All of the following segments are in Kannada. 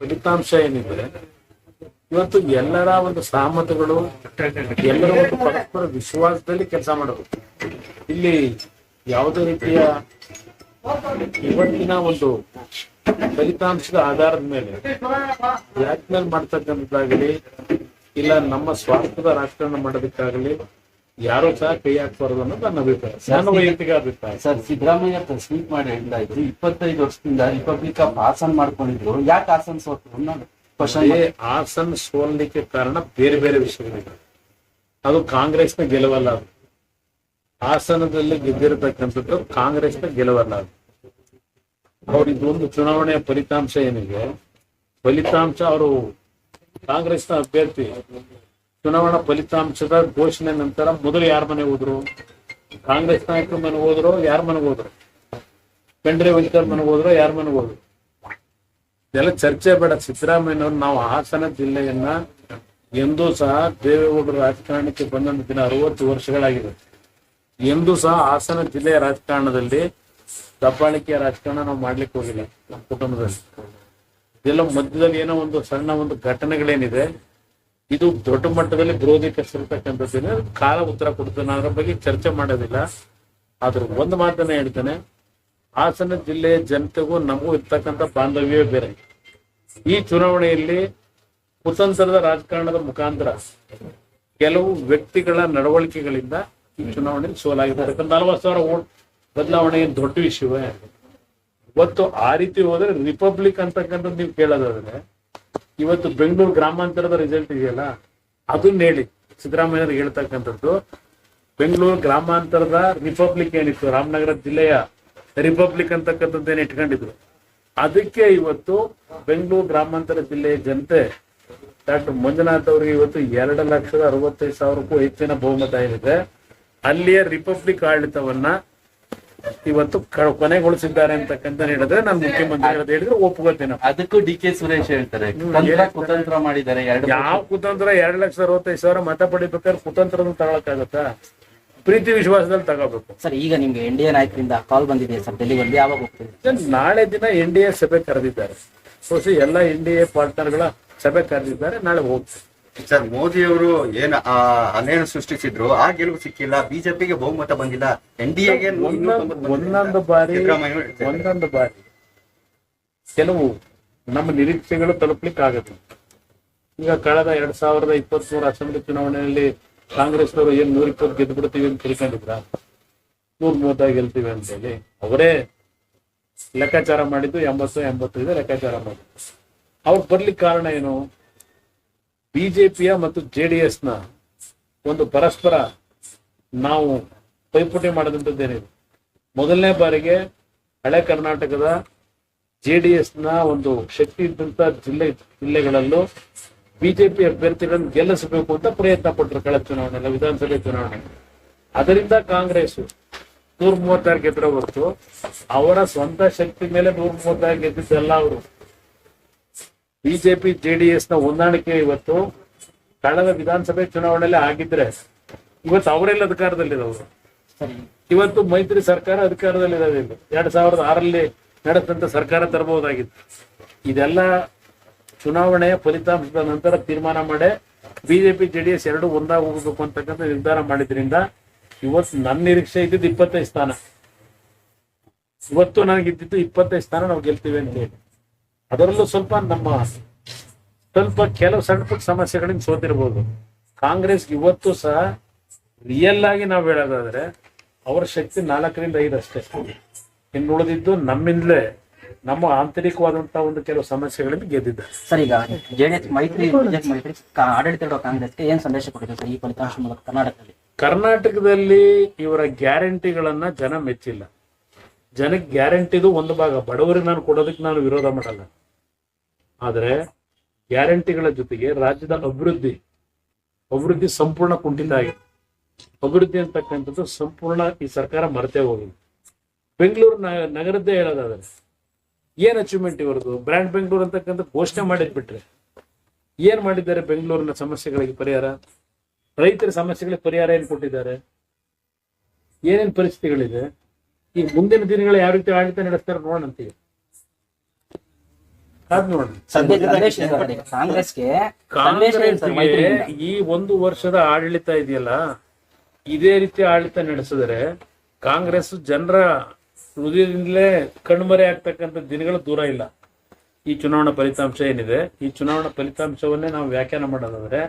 ಫಲಿತಾಂಶ ಏನಿದೆ, ಇವತ್ತು ಎಲ್ಲರ ಒಂದು ಸಹಮತಗಳು ಎಲ್ಲರ ಒಂದು ಪರಸ್ಪರ ವಿಶ್ವಾಸದಲ್ಲಿ ಕೆಲಸ ಮಾಡಬೇಕು ಇಲ್ಲಿ ಯಾವುದೇ ರೀತಿಯ ಇವತ್ತಿನ ಒಂದು ಫಲಿತಾಂಶದ ಆಧಾರದ ಮೇಲೆ ಬ್ಲಾಕ್ ಮೇಲ್ ಮಾಡ್ತಕ್ಕಂಥದ್ದಾಗಲಿ, ಇಲ್ಲ ನಮ್ಮ ಸ್ವಾರ್ಥದ ರಾಜಕಾರಣ ಮಾಡೋದಕ್ಕಾಗಲಿ ಯಾರು ಸಹ ಕೈ ಹಾಕ್ಬಾರ್ದು ಅನ್ನೋದು ನನ್ನ ಅಭಿಪ್ರಾಯ. ನನ್ನ ವೈಯಕ್ತಿಕ ಅಭಿಪ್ರಾಯ. ಸರ್ ಸಿದ್ದರಾಮಯ್ಯ ಟ್ವೀಟ್ ಮಾಡಿ ಹೇಳ್ತಾ ಇದ್ರು. ಇಪ್ಪತ್ತೈದು ವರ್ಷದಿಂದ ರಿಪಬ್ಲಿಕ್ ಆಫ್ ಹಾಸನ್ ಮಾಡ್ಕೊಂಡಿದ್ರು. ಯಾಕೆ ಹಾಸನ್ ಸೋತು? ಅನ್ನೋದು ಕ್ವಶನ್ ಅದೇ ಹಾಸನ್ ಸೋಲ್ಲಿಕ್ಕೆ ಕಾರಣ ಬೇರೆ ಬೇರೆ ವಿಷಯಗಳಿವೆ ಅದು ಕಾಂಗ್ರೆಸ್ನ ಗೆಲುವಲ್ಲ ಅದು. ಹಾಸನದಲ್ಲಿ ಗೆದ್ದಿರತಕ್ಕಂಥದ್ದು ಕಾಂಗ್ರೆಸ್ನ ಗೆಲುವಲ್ಲ ಅದು. ಅವ್ರ ಒಂದು ಚುನಾವಣೆಯ ಫಲಿತಾಂಶ ಏನಿದೆ? ಫಲಿತಾಂಶ ಅವರು ಕಾಂಗ್ರೆಸ್ನ ಅಭ್ಯರ್ಥಿ. ಚುನಾವಣಾ ಫಲಿತಾಂಶದ ಘೋಷಣೆ ನಂತರ ಮೊದಲು ಯಾರ ಮನೆ ಹೋದ್ರು? ಕಾಂಗ್ರೆಸ್ ನಾಯಕರ ಮನೆ ಹೋದ್ರು, ಯಾರ ಮನೆಗೆ ಹೋದ್ರು? ಪೆಂಡ್ರೆ ವಂಚರ್ ಮನೆಗೆ ಹೋದ್ರು, ಯಾರ ಮನೆಗೆ ಹೋದ್ರು? ಇದೆಲ್ಲ ಚರ್ಚೆ ಬೇಡ. ಸಿದ್ದರಾಮಯ್ಯನವ್ರು ನಾವು ಹಾಸನ ಜಿಲ್ಲೆಯನ್ನ ಎಂದೂ ಸಹ ದೇವೇಗೌಡರ ರಾಜಕಾರಣಕ್ಕೆ ಬಂದಂತ ದಿನ ಅರವತ್ತು ವರ್ಷಗಳಾಗಿದೆ. ಎಂದೂ ಸಹ ಹಾಸನ ಜಿಲ್ಲೆಯ ರಾಜಕಾರಣದಲ್ಲಿ ದಬ್ಬಾಳಿಕೆಯ ರಾಜಕಾರಣ ನಾವು ಮಾಡ್ಲಿಕ್ಕೆ ಹೋಗಿಲ್ಲ ನಮ್ಮ ಕುಟುಂಬದಲ್ಲಿ. ಇದೆಲ್ಲ ಮಧ್ಯದಲ್ಲಿ ಏನೋ ಒಂದು ಸಣ್ಣ ಒಂದು ಘಟನೆಗಳೇನಿದೆ. ಇದು ದೊಡ್ಡ ಮಟ್ಟದಲ್ಲಿ ವಿರೋಧೀಕರಿಸಿರ್ತಕ್ಕಂಥದ್ದೇನೆ ಕಾಲ ಉತ್ತರ ಕೊಡ್ತೇನೆ. ಅದರ ಬಗ್ಗೆ ಚರ್ಚೆ ಮಾಡೋದಿಲ್ಲ. ಆದ್ರೆ ಒಂದು ಮಾತನ್ನ ಹೇಳ್ತೇನೆ. ಹಾಸನ ಜಿಲ್ಲೆಯ ಜನತೆಗೂ ನಮಗೂ ಇರ್ತಕ್ಕಂಥ ಬಾಂಧವ್ಯವೇ ಬೇರೆ. ಈ ಚುನಾವಣೆಯಲ್ಲಿ ಕುತಂತ್ರದ ರಾಜಕಾರಣದ ಮುಖಾಂತರ ಕೆಲವು ವ್ಯಕ್ತಿಗಳ ನಡವಳಿಕೆಗಳಿಂದ ಈ ಚುನಾವಣೆಯಲ್ಲಿ ಯಾಕಂದ್ರೆ ನಲವತ್ತು ಸಾವಿರ ಓಟ್ ಬದಲಾವಣೆ ದೊಡ್ಡ ವಿಷಯವೇ. ಇವತ್ತು ಆ ರೀತಿ ಹೋದ್ರೆ ರಿಪಬ್ಲಿಕ್ ಅಂತಕ್ಕಂಥದ್ದು ನೀವು ಕೇಳೋದಾದ್ರೆ ಇವತ್ತು ಬೆಂಗಳೂರು ಗ್ರಾಮಾಂತರದ ರಿಸಲ್ಟ್ ಇದೆಯಲ್ಲ, ಅದನ್ನ ಹೇಳಿ. ಸಿದ್ದರಾಮಯ್ಯ ಹೇಳ್ತಕ್ಕಂಥದ್ದು, ಬೆಂಗಳೂರು ಗ್ರಾಮಾಂತರದ ರಿಪಬ್ಲಿಕ್ ಏನಿತ್ತು, ರಾಮನಗರ ಜಿಲ್ಲೆಯ ರಿಪಬ್ಲಿಕ್ ಅಂತಕ್ಕಂಥದ್ದೇನು ಇಟ್ಕೊಂಡಿದ್ರು. ಅದಕ್ಕೆ ಇವತ್ತು ಬೆಂಗಳೂರು ಗ್ರಾಮಾಂತರ ಜಿಲ್ಲೆಯ ಜನತೆ, ಡಾಕ್ಟರ್ ಮಂಜುನಾಥ್ ಅವರಿಗೆ ಇವತ್ತು ಎರಡು ಲಕ್ಷದ ಅರವತ್ತೈದು ಸಾವಿರಕ್ಕೂ ಹೆಚ್ಚಿನ ಬಹುಮತ ಏನಿದೆ. ಅಲ್ಲಿಯ ರಿಪಬ್ಲಿಕ್ ಆಡಳಿತವನ್ನ ಇವತ್ತು ಕೊನೆಗೊಳಿಸಿದ್ದಾರೆ ಅಂತಕ್ಕಂತ ಹೇಳಿದ್ರೆ ನಾನು ಮುಖ್ಯಮಂತ್ರಿಗಳು ಹೇಳೋದು ಹೇಳಿದ್ರೆ ಒಪ್ಕೋತೀನಿ ಅದಕ್ಕೂ ಡಿ ಕೆ ಸುರೇಶ್ ಹೇಳ್ತಾರೆ. ಕುತಂತ್ರ ಕುತಂತ್ರ ಮಾಡಿದ್ದಾರೆ ಯಾವ ಕುತಂತ್ರ? ಎರಡ್ ಲಕ್ಷ ಅರವತ್ತೈದು ಸಾವಿರ ಮತ ಪಡಿಬೇಕಾದ್ರೆ ಕುತಂತ್ರದ ತಗೊಳಕ್ಕಾಗತ್ತಾ? ಪ್ರೀತಿ ವಿಶ್ವಾಸದಲ್ಲಿ ತಗೋಬೇಕು. ಸರ್ ಈಗ ನಿಮ್ಗೆ ಎನ್ ಡಿ ಎ ನಾಯಕರಿಂದ ಕಾಲ್ ಬಂದಿದೆ ಸರ್ ಡೆಲ್ಲಿಗೆ ಯಾವಾಗ ಹೋಗ್ತೀವಿ ನಾಳೆ ದಿನ ಎನ್ ಡಿ ಎ ಸಭೆ ಕರೆದಿದ್ದಾರೆ. ಹೊಸ ಎಲ್ಲ ಎನ್ ಡಿ ಎ ಪಾರ್ಟ್ನರ್ಗಳ ಸಭೆ ಕರೆದಿದ್ದಾರೆ ನಾಳೆ ಹೋಗ್ತಾರೆ ಸರ್ ಮೋದಿ ಅವರು ಏನ್ ಆ ಅನೇನು ಸೃಷ್ಟಿಸಿದ್ರು ಆ ಗೆಲುವು ಸಿಕ್ಕಿಲ್ಲ ಬಿಜೆಪಿಗೆ ಬಹುಮತ ಬಂದಿಲ್ಲ ಎನ್ ಡಿ ಎಗೆ ಒಂದೊಂದು ಬಾರಿ ಒಂದೊಂದು ಬಾರಿ ಕೆಲವು ನಮ್ಮ ನಿರೀಕ್ಷೆಗಳು ತಲುಪ್ಲಿಕ್ಕೆ ಆಗುತ್ತೆ ಈಗ ಕಳೆದ ಎರಡ್ ಸಾವಿರದ ಇಪ್ಪತ್ತ್ ಮೂರು ಅಸೆಂಬ್ಲಿ ಚುನಾವಣೆಯಲ್ಲಿ ಕಾಂಗ್ರೆಸ್ನವರು ಏನ್ ನೂರ ಇಪ್ಪತ್ತು ಗೆದ್ದು ಬಿಡ್ತೀವಿ ಅಂತ ತಿಳ್ಕೊಂಡಿದ್ರ? ನೂರ ಮೂವತ್ತಾಗಿ ಗೆಲ್ತೀವಿ ಅಂತ ಹೇಳಿ ಅವರೇ ಲೆಕ್ಕಾಚಾರ ಮಾಡಿದ್ದು ಎಂಬತ್ತು ಎಂಬತ್ತೈದು ಲೆಕ್ಕಾಚಾರ ಮಾಡಿದ್ದು. ಅವ್ರು ಬರ್ಲಿಕ್ಕೆ ಕಾರಣ ಏನು? ಬಿಜೆಪಿಯ ಮತ್ತು ಜೆ ಡಿ ಎಸ್ನ ಒಂದು ಪರಸ್ಪರ ನಾವು ಪೈಪೋಟಿ ಮಾಡಿದಂಥದ್ದೇನಿದೆ. ಮೊದಲನೇ ಬಾರಿಗೆ ಹಳೆ ಕರ್ನಾಟಕದ ಜೆ ಡಿ ಎಸ್ನ ಒಂದು ಶಕ್ತಿ ಇದ್ದಂಥ ಜಿಲ್ಲೆ, ಜಿಲ್ಲೆಗಳಲ್ಲೂ ಬಿಜೆಪಿ ಅಭ್ಯರ್ಥಿಗಳನ್ನು ಗೆಲ್ಲಿಸಬೇಕು ಅಂತ ಪ್ರಯತ್ನ ಪಟ್ಟರು ಕಳೆದ ಚುನಾವಣೆ ವಿಧಾನಸಭೆ ಚುನಾವಣೆ. ಅದರಿಂದ ಕಾಂಗ್ರೆಸ್ ನೂರ ಮೂವತ್ತಾರು ಗೆದ್ರೆ ಹೊರತು ಅವರ ಸ್ವಂತ ಶಕ್ತಿ ಮೇಲೆ ನೂರ ಮೂವತ್ತಾರು ಗೆದ್ದಿದ್ದಲ್ಲ ಅವರು. ಬಿಜೆಪಿ ಜೆಡಿಎಸ್ನ ಹೊಂದಾಣಿಕೆ ಇವತ್ತು ಕಳೆದ ವಿಧಾನಸಭೆ ಚುನಾವಣೆಯಲ್ಲಿ ಆಗಿದ್ರೆ ಇವತ್ತು ಅವರೆಲ್ಲ ಅಧಿಕಾರದಲ್ಲಿರೋರು. ಇವತ್ತು ಮೈತ್ರಿ ಸರ್ಕಾರ ಅಧಿಕಾರದಲ್ಲಿರೋದು ಎರಡ್ ಸಾವಿರದ ಆರಲ್ಲಿ ನಡೆದಂತ ಸರ್ಕಾರ ತರಬಹುದಾಗಿತ್ತು. ಇದೆಲ್ಲ ಚುನಾವಣೆಯ ಫಲಿತಾಂಶದ ನಂತರ ತೀರ್ಮಾನ ಮಾಡಿ ಬಿಜೆಪಿ, ಜೆಡಿಎಸ್ ಎರಡು ಒಂದಾಗಿ ಹೋಗಬೇಕು ಅಂತಕ್ಕಂಥ ನಿರ್ಧಾರ ಮಾಡಿದ್ರಿಂದ ಇವತ್ತು ನನ್ನ ನಿರೀಕ್ಷೆ ಇದ್ದಿದ್ದು ಇಪ್ಪತ್ತೈದು ಸ್ಥಾನ. ಇವತ್ತು ನನಗೆ ಇದ್ದಿದ್ದು ಇಪ್ಪತ್ತೈದು ಸ್ಥಾನ ನಾವು ಗೆಲ್ತೀವಿ ಅಂತ ಹೇಳಿ. ಅದರಲ್ಲೂ ಸ್ವಲ್ಪ ನಮ್ಮ ಸ್ವಲ್ಪ ಕೆಲವು ಸಣ್ಣ ಪುಟ್ಟ ಸಮಸ್ಯೆಗಳಿಂದ ಸೋತಿರ್ಬೋದು. ಕಾಂಗ್ರೆಸ್ ಇವತ್ತು ಸಹ ರಿಯಲ್ ಆಗಿ ನಾವು ಹೇಳೋದಾದ್ರೆ ಅವರ ಶಕ್ತಿ ನಾಲ್ಕರಿಂದ ಐದು ಅಷ್ಟೇ. ಇನ್ನು ಉಳಿದಿದ್ದು ನಮ್ಮಿಂದಲೇ ನಮ್ಮ ಆಂತರಿಕವಾದಂತಹ ಒಂದು ಕೆಲವು ಸಮಸ್ಯೆಗಳಿಂದ ಗೆದ್ದಿದ್ದಾರೆ. ಸರ್ ಈಗ ಜೆಡಿಎಸ್ ಮೈತ್ರಿ ಬಿಜೆಪಿ ಮೈತ್ರಿ ಆಡಳಿತ ಕಾಂಗ್ರೆಸ್ಗೆ ಏನ್ ಸಂದೇಶ ಕೊಟ್ಟಿದೆ ಸರ್ ಈ ಫಲಿತಾಂಶ ಮೂಲಕ ಕರ್ನಾಟಕದಲ್ಲಿ? ಕರ್ನಾಟಕದಲ್ಲಿ ಇವರ ಗ್ಯಾರಂಟಿಗಳನ್ನ ಜನ ಮೆಚ್ಚಿಲ್ಲ. ಜನಕ್ಕೆ ಗ್ಯಾರಂಟಿದು ಒಂದು ಭಾಗ ಬಡವರಿಗೆ ನಾನು ಕೊಡೋದಕ್ಕೆ ನಾನು ವಿರೋಧ ಮಾಡಲ್ಲ. ಆದರೆ ಗ್ಯಾರಂಟಿಗಳ ಜೊತೆಗೆ ರಾಜ್ಯದ ಅಭಿವೃದ್ಧಿ ಅಭಿವೃದ್ಧಿ ಸಂಪೂರ್ಣ ಕುಂಠಿತ ಆಗಿದೆ. ಅಭಿವೃದ್ಧಿ ಅಂತಕ್ಕಂಥದ್ದು ಸಂಪೂರ್ಣ ಈ ಸರ್ಕಾರ ಮರೆತೇ ಹೋಗಿದೆ. ಬೆಂಗಳೂರು ನಗರದ್ದೇ ಹೇಳೋದಾದ್ರೆ, ಏನ್ ಅಚೀವ್ಮೆಂಟ್ ಇವರದು? ಬ್ರ್ಯಾಂಡ್ ಬೆಂಗಳೂರು ಅಂತಕ್ಕಂಥ ಘೋಷಣೆ ಮಾಡಿದ್ ಬಿಟ್ರೆ ಏನ್ ಮಾಡಿದ್ದಾರೆ ಬೆಂಗಳೂರಿನ ಸಮಸ್ಯೆಗಳಿಗೆ ಪರಿಹಾರ? ರೈತರ ಸಮಸ್ಯೆಗಳಿಗೆ ಪರಿಹಾರ ಏನ್ ಕೊಟ್ಟಿದ್ದಾರೆ? ಏನೇನ್ ಪರಿಸ್ಥಿತಿಗಳಿದೆ? ಈ ಮುಂದಿನ ದಿನಗಳ ಯಾವ ರೀತಿ ಆಡಳಿತ ನಡೆಸ್ತಾರೆ ನೋಡೋಣ ಅಂತೀವಿ ಅದ್ ನೋಡ್ರಿ ಸಂದೇಶ ಸಂದೇಶ ಏನು ಸರ್ ಈಗ? ಕಾಂಗ್ರೆಸ್ಗೆ ಈ ಒಂದು ವರ್ಷದ ಆಡಳಿತ ಇದೆಯಲ್ಲ ಇದೇ ರೀತಿ ಆಡಳಿತ ನಡೆಸಿದ್ರೆ ಕಾಂಗ್ರೆಸ್ ಜನರ ಹೃದಯದಿಂದಲೇ ಕಣ್ಮರೆ ಆಗ್ತಕ್ಕಂಥ ದಿನಗಳು ದೂರ ಇಲ್ಲ. ಈ ಚುನಾವಣಾ ಫಲಿತಾಂಶ ಏನಿದೆ? ಈ ಚುನಾವಣಾ ಫಲಿತಾಂಶವನ್ನೇ ನಾವು ವ್ಯಾಖ್ಯಾನ ಮಾಡೋದಾದ್ರೆ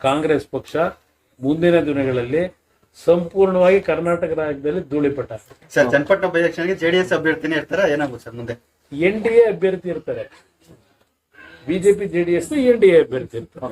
ಕಾಂಗ್ರೆಸ್ ಪಕ್ಷ ಮುಂದಿನ ದಿನಗಳಲ್ಲಿ ಸಂಪೂರ್ಣವಾಗಿ ಕರ್ನಾಟಕ ರಾಜ್ಯದಲ್ಲಿ ಧೂಳಿಪಟ್ಟ ಸರ್ ಚನ್ನಪಟ್ಟಣ ಎಲೆಕ್ಷನ್ಗೆ ಜೆಡಿಎಸ್ ಅಭ್ಯರ್ಥಿನೇ ಇರ್ತಾರ ಏನಾಗುತ್ತೆ ಸರ್ ಮುಂದೆ? ಎನ್ ಡಿ ಎ ಅಭ್ಯರ್ಥಿ ಇರ್ತಾರೆ. BJP JDS N D A ಅಭ್ಯರ್ಥಿ ಇರ್ತಾರೆ.